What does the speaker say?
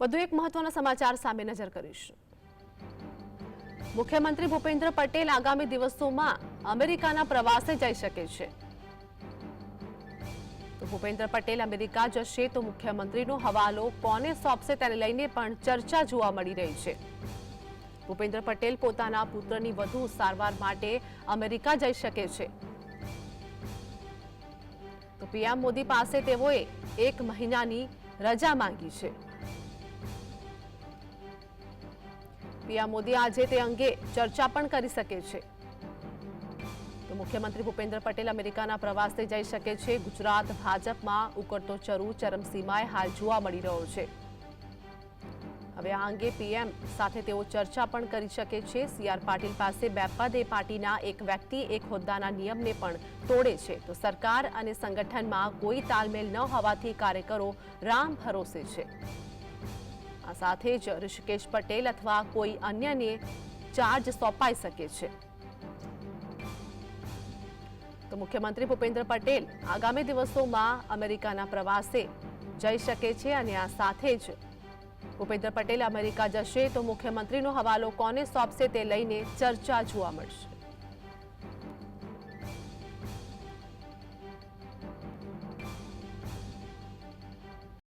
વધુ એક મહત્વના સમાચાર સામે નજર કરીશું. મુખ્યમંત્રી ભૂપેન્દ્ર પટેલ આગામી દિવસોમાં અમેરિકાના પ્રવાસે જઈ શકે છે. તો ભૂપેન્દ્ર પટેલ અમેરિકા જશે તો મુખ્યમંત્રીનો હવાલો કોને સોંપશે તેને લઈને પણ ચર્ચા જોવા મળી રહી છે. ભૂપેન્દ્ર પટેલ પોતાના પુત્રની વધુ સારવાર માટે અમેરિકા જઈ શકે છે. તો પીએમ મોદી પાસે તેઓએ એક મહિનાની રજા માંગી છે. પીએમ મોદી આજે તે અંગે ચર્ચા પણ કરી શકે છે. તો મુખ્યમંત્રી ભૂપેન્દ્ર પટેલ અમેરિકાના પ્રવાસે જઈ શકે છે. ગુજરાત ભાજપમાં ઉકળતો ચરુ ચરમસીમાએ હાલ જોવા મળી રહ્યો છે. હવે આ અંગે પીએમ સાથે તેઓ ચર્ચા પણ કરી શકે છે. સીઆર પાટીલ પાસે બે પદે પાર્ટીના એક વ્યક્તિ, એક હોદ્દાના નિયમને પણ તોડે છે. તો સરકાર અને સંગઠનમાં કોઈ તાલમેલ ન હોવાથી કાર્યકરો રામ ભરોસે છે. આ સાથે જ ઋષિકેશ પટેલ અથવા કોઈ અન્યને ચાર્જ સોંપાઈ શકે છે. તો મુખ્યમંત્રી ભૂપેન્દ્ર પટેલ આગામી દિવસોમાં અમેરિકાના પ્રવાસે જઈ શકે છે અને આ સાથે જ ભૂપેન્દ્ર પટેલ અમેરિકા જશે તો મુખ્યમંત્રીનો હવાલો કોને સોંપશે તે લઈને ચર્ચા જોવા મળશે.